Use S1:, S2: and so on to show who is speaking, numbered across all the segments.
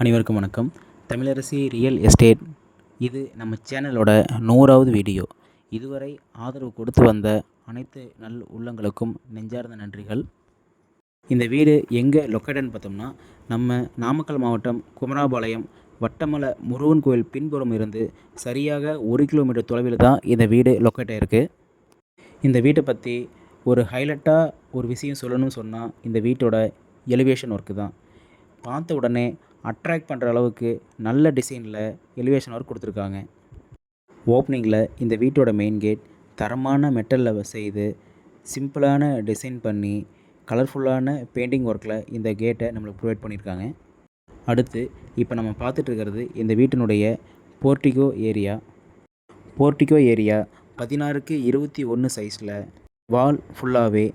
S1: அனைவருக்கும் வணக்கம். Tamilarasi real estate இது நம்ம சேனலோட நூறாவது வீடியோ. இதுவரை ஆதரவு கொடுத்து வந்த அனைத்து நல் உள்ளங்களுக்கும் நெஞ்சார்ந்த நன்றிகள். இந்த வீடு எங்கே லொக்கேட்டட்னு பார்த்தோம்னா நம்ம நாமக்கல் மாவட்டம் குமராபாளையம் வட்டமலை முருகன் கோயில் பின்புறம் இருந்து சரியாக ஒரு கிலோமீட்டர் தொலைவில் தான் இந்த வீடு லொக்கேட் ஆகிருக்கு இந்த வீட்டை பற்றி ஒரு ஹைலைட்டாக ஒரு விஷயம் சொல்லணும்னு சொன்னால் இந்த வீட்டோட எலிவேஷன் ஒர்க்கு தான். பார்த்த உடனே அட்ராக்ட் பண்ணுற அளவுக்கு நல்ல டிசைனில் எலிவேஷன் ஒர்க் கொடுத்துருக்காங்க. ஓப்பனிங்கில் இந்த வீட்டோட மெயின் கேட் தரமான மெட்டலில் செய்து சிம்பிளான டிசைன் பண்ணி கலர்ஃபுல்லான பெயிண்டிங் ஒர்க்கில் இந்த கேட்டை நம்மளுக்கு ப்ரொவைட் பண்ணியிருக்காங்க. அடுத்து இப்போ நம்ம பார்த்துட்ருக்கிறது இந்த வீட்டினுடைய போர்ட்டிகோ ஏரியா போர்ட்டிகோ ஏரியா பதினாறுக்கு இருபத்தி ஒன்று சைஸில் வால் ஃபுல்லாகவே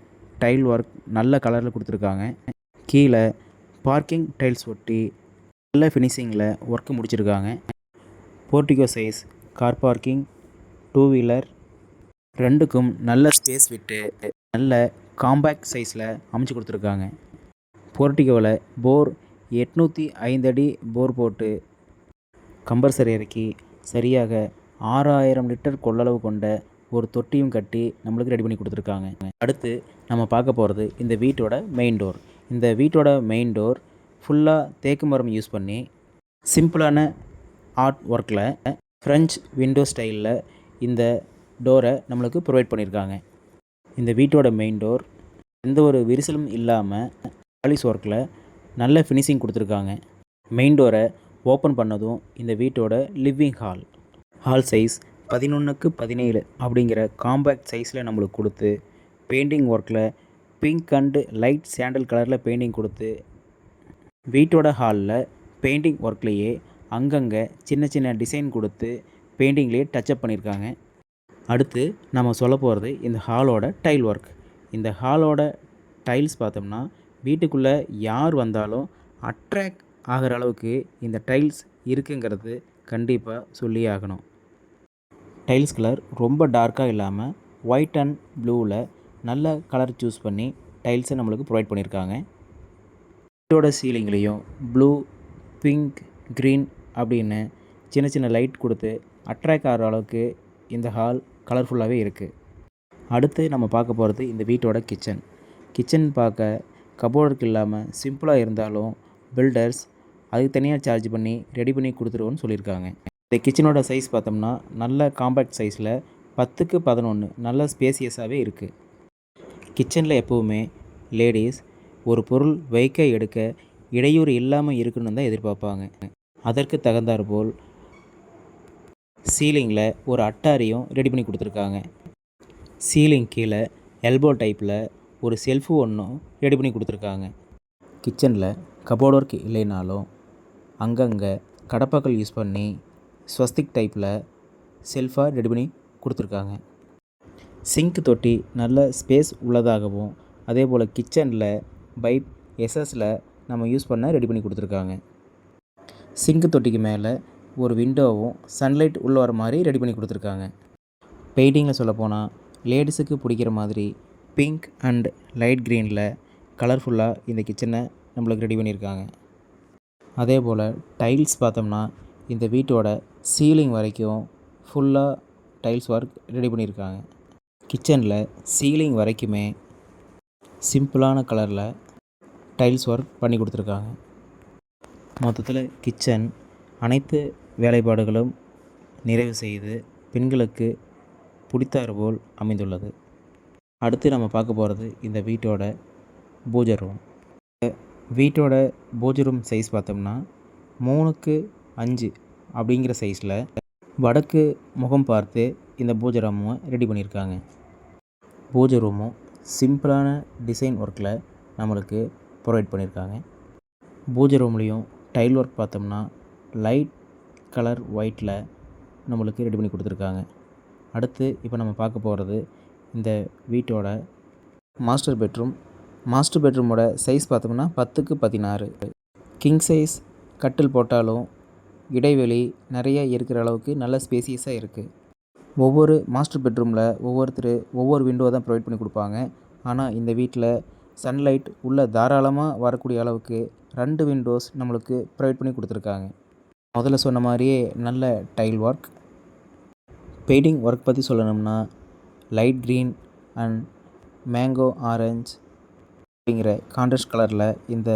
S1: டைல் ஒர்க் நல்ல கலரில் கொடுத்துருக்காங்க. கீழே பார்க்கிங் டைல்ஸ் ஒட்டி நல்ல ஃபினிஷிங்கில் ஒர்க்கு முடிச்சிருக்காங்க. Portico size car parking two wheeler ரெண்டுக்கும் நல்ல ஸ்பேஸ் விட்டு நல்ல காம்பேக்ட் சைஸில் அமைச்சு கொடுத்துருக்காங்க. போர்ட்டிகோவில் போர் எட்நூற்றி ஐந்தடி போர் போட்டு கம்பல்சரி இறக்கி சரியாக ஆறாயிரம் லிட்டர் கொள்ளளவு கொண்ட ஒரு தொட்டியும் கட்டி நம்மளுக்கு ரெடி பண்ணி கொடுத்துருக்காங்க. அடுத்து நம்ம பார்க்க போகிறது இந்த வீட்டோட மெயின் டோர் இந்த வீட்டோட மெயின் டோர் ஃபுல்லாக தேக்கு மரம் யூஸ் பண்ணி சிம்பிளான ஆர்ட் ஒர்க்கில் ஃப்ரெஞ்ச் விண்டோ ஸ்டைலில் இந்த டோரை நம்மளுக்கு ப்ரொவைட் பண்ணியிருக்காங்க இந்த வீட்டோட மெயின் டோர் எந்த ஒரு விரிசலும் இல்லாமல் பாலிஸ் ஒர்க்கில் நல்ல ஃபினிஷிங் கொடுத்துருக்காங்க. மெயின் டோரை ஓப்பன் பண்ணதும் இந்த வீட்டோட லிவ்விங் ஹால் ஹால் சைஸ் பதினொன்றுக்கு பதினேழு அப்படிங்கிற காம்பேக்ட் சைஸில் நம்மளுக்கு கொடுத்து பெயிண்டிங் ஒர்க்கில் பிங்க் அண்டு லைட் சாண்டல் கலரில் பெயிண்டிங் கொடுத்து வீட்டோட ஹாலில் பெயிண்டிங் ஒர்க்லேயே அங்கங்கே சின்ன சின்ன டிசைன் கொடுத்து பெயிண்டிங்லேயே டச்சப் பண்ணியிருக்காங்க அடுத்து நம்ம சொல்ல போகிறது இந்த ஹாலோட டைல் ஒர்க். இந்த ஹாலோட டைல்ஸ் பார்த்தோம்னா வீட்டுக்குள்ளே யார் வந்தாலும் அட்ராக்ட் ஆகிற அளவுக்கு இந்த டைல்ஸ் இருக்குங்கிறது கண்டிப்பாக சொல்லி ஆகணும். டைல்ஸ் கலர் ரொம்ப டார்க்காக இல்லாமல் ஒயிட் அண்ட் ப்ளூவில் நல்ல கலர் சூஸ் பண்ணி டைல்ஸை நம்மளுக்கு ப்ரொவைட் பண்ணியிருக்காங்க வீட்டோட சீலிங்லேயும் ப்ளூ பிங்க் க்ரீன் அப்படின்னு சின்ன சின்ன லைட் கொடுத்து அட்ராக்ட் ஆகிற அளவுக்கு இந்த ஹால் கலர்ஃபுல்லாகவே இருக்குது அடுத்து நம்ம பார்க்க போகிறது இந்த வீட்டோட கிச்சன் கிச்சன் பார்க்க கபோர்டுக்கு இல்லாமல் சிம்பிளாக இருந்தாலும் பில்டர்ஸ் அதுக்கு தனியாக சார்ஜ் பண்ணி ரெடி பண்ணி கொடுத்துருவோன்னு சொல்லியிருக்காங்க. இந்த கிச்சனோட சைஸ் பார்த்தோம்னா நல்ல காம்பேக்ட் சைஸில் பத்துக்கு பதினொன்று நல்ல ஸ்பேசியஸாகவே இருக்குது கிச்சனில் எப்போவுமே லேடிஸ் ஒரு பொருள் வைக்க எடுக்க இடையூறு இல்லாமல் இருக்கணும்னு தான் எதிர்பார்ப்பாங்க. அதற்கு தகுந்தாற்போல் சீலிங்கில் ஒரு அட்டாரியும் ரெடி பண்ணி கொடுத்துருக்காங்க. சீலிங் கீழே எல்போ டைப்பில் ஒரு செல்ஃபு ஒன்றும் ரெடி பண்ணி கொடுத்துருக்காங்க. கிச்சனில் கபோர்ட் ஒர்க் இல்லைனாலும் அங்கங்கே கடப்பாக்கள் யூஸ் பண்ணி ஸ்வஸ்திக் டைப்பில் செல்ஃபாக ரெடி பண்ணி கொடுத்துருக்காங்க. சிங்க் தொட்டி நல்ல ஸ்பேஸ் உள்ளதாகவும் அதே போல் கிச்சனில் பைப் எஸ்எஸில் நம்ம யூஸ் பண்ண ரெடி பண்ணி கொடுத்துருக்காங்க. சிங்க் தொட்டிக்கு மேலே ஒரு விண்டோவும் சன்லைட் உள்ளே வர மாதிரி ரெடி பண்ணி கொடுத்துருக்காங்க. பெயிண்டிங்கில் சொல்லப்போனால் லேடிஸுக்கு பிடிக்கிற மாதிரி பிங்க் அண்ட் லைட் க்ரீனில் கலர்ஃபுல்லாக இந்த கிச்சனை நம்மளுக்கு ரெடி பண்ணியிருக்காங்க அதே போல் டைல்ஸ் பார்த்தோம்னா இந்த வீட்டோட சீலிங் வரைக்கும் ஃபுல்லாக டைல்ஸ் ஒர்க் ரெடி பண்ணியிருக்காங்க கிச்சனில் சீலிங் வரைக்குமே சிம்பிளான கலரில் டைல்ஸ் ஒர்க் பண்ணி கொடுத்துருக்காங்க. மொத்தத்தில் கிச்சன் அனைத்து வேலைப்பாடுகளும் நிறைவு செய்து பெண்களுக்கு பிடித்தாறு போல் அமைந்துள்ளது. அடுத்து நம்ம பார்க்க போகிறது இந்த வீட்டோட பூஜை ரூம். வீட்டோட பூஜை ரூம் சைஸ் பார்த்தோம்னா மூணுக்கு அஞ்சு அப்படிங்கிற சைஸில் வடக்கு முகம் பார்த்து இந்த பூஜை ரூமை ரெடி பண்ணியிருக்காங்க. பூஜை ரூமும் சிம்பிளான டிசைன் ஒர்க்கில் நம்மளுக்கு ப்ரொவைட் பண்ணியிருக்காங்க. பூஜை ரூம்லேயும் டைல் ஒர்க் பார்த்தோம்னா லைட் கலர் ஒயிட்டில் நம்மளுக்கு ரெடி பண்ணி கொடுத்துருக்காங்க. அடுத்து இப்போ நம்ம பார்க்க போகிறது இந்த வீட்டோட மாஸ்டர் பெட்ரூம். மாஸ்டர் பெட்ரூமோட சைஸ் பார்த்தோம்னா பத்துக்கு பதினாறு. கிங் சைஸ் கட்டில் போட்டாலும் இடைவெளி நிறைய இருக்கிற அளவுக்கு நல்ல ஸ்பேசியஸாக இருக்குது. ஒவ்வொரு மாஸ்டர் பெட்ரூமில் ஒவ்வொருத்தர் ஒவ்வொரு விண்டோ தான் ப்ரொவைட் பண்ணி கொடுப்பாங்க. ஆனால் இந்த வீட்டில் சன்லைட் உள்ளே தாராளமாக வரக்கூடிய அளவுக்கு ரெண்டு விண்டோஸ் நம்மளுக்கு ப்ரொவைட் பண்ணி கொடுத்துருக்காங்க. முதல்ல சொன்ன மாதிரியே நல்ல டைல் ஒர்க் பெயிண்டிங் ஒர்க் பற்றி சொல்லணும்னா light green and mango orange அப்படிங்கிற கான்ட்ராஸ்ட் கலரில் இந்த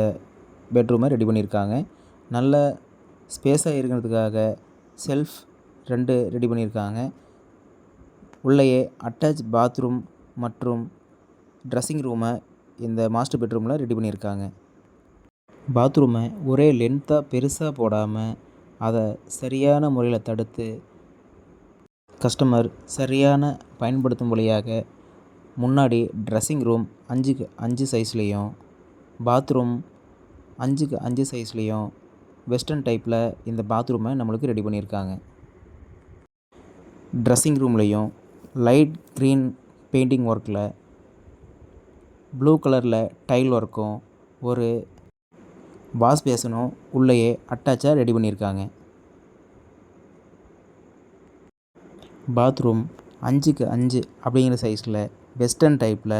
S1: பெட்ரூமை ரெடி பண்ணியிருக்காங்க. நல்ல ஸ்பேஸாக இருக்கிறதுக்காக செல்ஃப் ரெண்டு ரெடி பண்ணியிருக்காங்க. உள்ளேயே அட்டாச் பாத்ரூம் மற்றும் ட்ரெஸ்ஸிங் ரூமை இந்த மாஸ்டர் பெட்ரூமில் ரெடி பண்ணியிருக்காங்க. பாத்ரூமை ஒரே லென்த்தாக பெருசாக போடாமல் அதை சரியான முறையில் தடுத்து கஸ்டமர் சரியான பயன்படுத்தும் வழியாக முன்னாடி ட்ரெஸ்ஸிங் ரூம் அஞ்சுக்கு அஞ்சு சைஸ்லேயும் பாத்ரூம் அஞ்சுக்கு அஞ்சு சைஸ்லேயும் வெஸ்டர்ன் டைப்பில் இந்த பாத்ரூமை நம்மளுக்கு ரெடி பண்ணியிருக்காங்க. ட்ரெஸ்ஸிங் ரூம்லேயும் லைட் க்ரீன் பெயிண்டிங் ஒர்க்கில் ப்ளூ கலரில் டைல் ஒர்க்கும் ஒரு வாஷ் பேசனும் உள்ளேயே அட்டாச்சாக ரெடி பண்ணியிருக்காங்க. பாத்ரூம் அஞ்சுக்கு அஞ்சு அப்படிங்கிற சைஸில் வெஸ்டர்ன் டைப்பில்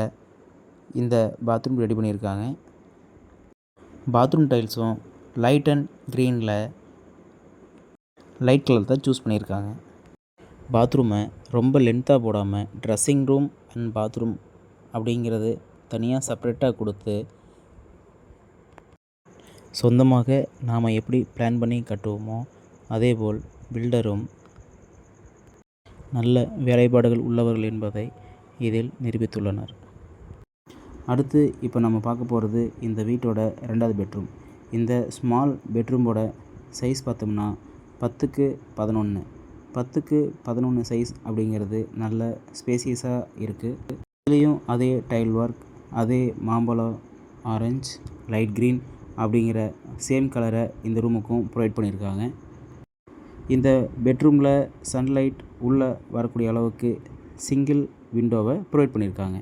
S1: இந்த பாத்ரூம் ரெடி பண்ணியிருக்காங்க. பாத்ரூம் டைல்ஸும் லைட் அண்ட் க்ரீனில் லைட் கலர் தான் சூஸ் பண்ணியிருக்காங்க. பாத்ரூமை ரொம்ப லென்த்தாக போடாமல் ட்ரெஸ்ஸிங் ரூம் அண்ட் பாத்ரூம் அப்படிங்கிறது தனியாக செப்ரேட்டாக கொடுத்து சொந்தமாக நாம் எப்படி பிளான் பண்ணி கட்டுவோமோ அதேபோல் பில்டரும் நல்ல வேலைப்பாடுகள் உள்ளவர்கள் என்பதை இதில் நிரூபித்துள்ளனர். அடுத்து இப்போ நம்ம பார்க்க போகிறது இந்த வீட்டோட ரெண்டாவது பெட்ரூம் இந்த ஸ்மால் பெட்ரூமோட சைஸ் பார்த்தோம்னா பத்துக்கு பதினொன்று பத்துக்கு பதினொன்று சைஸ் அப்படிங்கிறது நல்ல ஸ்பேசியஸாக இருக்குது இதுலேயும் அதே டைல் ஒர்க் அதே மாம்பழம் ஆரஞ்ச் லைட் க்ரீன் அப்படிங்கிற சேம் கலரை இந்த ரூமுக்கும் ப்ரொவைட் பண்ணியிருக்காங்க இந்த பெட்ரூமில் சன்லைட் உள்ளே வரக்கூடிய அளவுக்கு சிங்கிள் விண்டோவை ப்ரொவைட் பண்ணியிருக்காங்க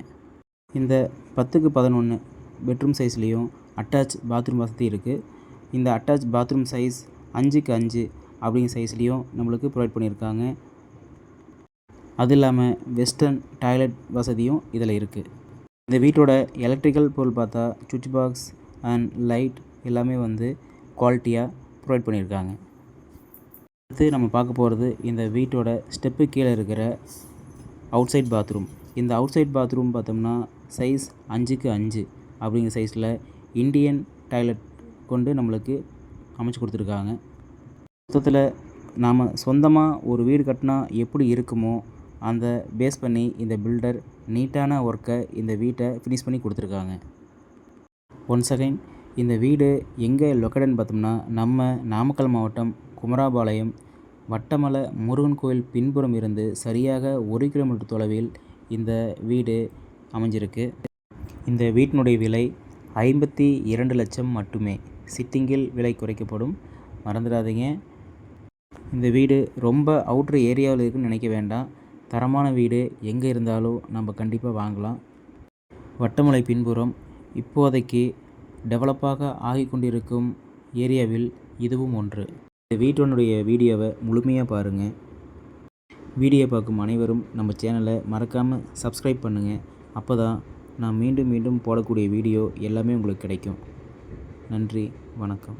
S1: இந்த பத்துக்கு பதினொன்று பெட்ரூம் சைஸ்லேயும் அட்டாச் பாத்ரூம் வசதி இருக்குது இந்த அட்டாச் பாத்ரூம் சைஸ் அஞ்சுக்கு அஞ்சு அப்படிங்கிற சைஸ்லேயும் நம்மளுக்கு ப்ரொவைட் பண்ணியிருக்காங்க. அது இல்லாமல் வெஸ்டர்ன் டாய்லெட் வசதியும் இதில் இருக்குது இந்த வீட்டோட எலக்ட்ரிக்கல் பொருள் பார்த்தா சுவிட்ச் பாக்ஸ் அண்ட் லைட் எல்லாமே வந்து குவாலிட்டியாக ப்ரொவைட் பண்ணியிருக்காங்க. அடுத்து நம்ம பார்க்க போகிறது இந்த வீட்டோட ஸ்டெப்பு கீழே இருக்கிற அவுட் சைட் பாத்ரூம் இந்த அவுட் சைட் பாத்ரூம் பார்த்தோம்னா சைஸ் அஞ்சுக்கு அஞ்சு அப்படிங்கிற சைஸில் இண்டியன் டாய்லெட் கொண்டு நம்மளுக்கு அமைச்சு கொடுத்துருக்காங்க. மொத்தத்தில் நாம் சொந்தமாக ஒரு வீடு கட்டினா எப்படி இருக்குமோ அந்த பேஸ் பண்ணி இந்த பில்டர் நீட்டான ஒர்க்கை இந்த வீட்டை ஃபினிஷ் பண்ணி கொடுத்துருக்காங்க. ஒன் செகண்ட் இந்த வீடு எங்கே லொக்கேட்னு பார்த்தோம்னா நம்ம நாமக்கல் மாவட்டம் குமராபாளையம் வட்டமலை முருகன் கோயில் பின்புறம் இருந்து சரியாக ஒரு கிலோமீட்டர் தொலைவில் இந்த வீடு அமைஞ்சிருக்கு. இந்த வீட்டினுடைய விலை ஐம்பத்தி இரண்டு லட்சம் மட்டுமே. சிட்டிங்கில் விலை குறைக்கப்படும். மறந்துடாதீங்க. இந்த வீடு ரொம்ப அவுட்ரு ஏரியாவில் இருக்குன்னு நினைக்க வேண்டாம். தரமான வீடு எங்கே இருந்தாலும் நம்ம கண்டிப்பாக வாங்கலாம். வட்டமலை பின்புறம் இப்போதைக்கு டெவலப்பாக ஆகி கொண்டிருக்கும் ஏரியாவில் இதுவும் ஒன்று. இந்த வீட்டினுடைய வீடியோவை முழுமையாக பாருங்கள் வீடியோ பார்க்கும் அனைவரும் நம்ம சேனலை மறக்காமல் சப்ஸ்கிரைப் பண்ணுங்கள் அப்போ தான் நான் மீண்டும் மீண்டும் போடக்கூடிய வீடியோ எல்லாமே உங்களுக்கு கிடைக்கும். நன்றி வணக்கம்.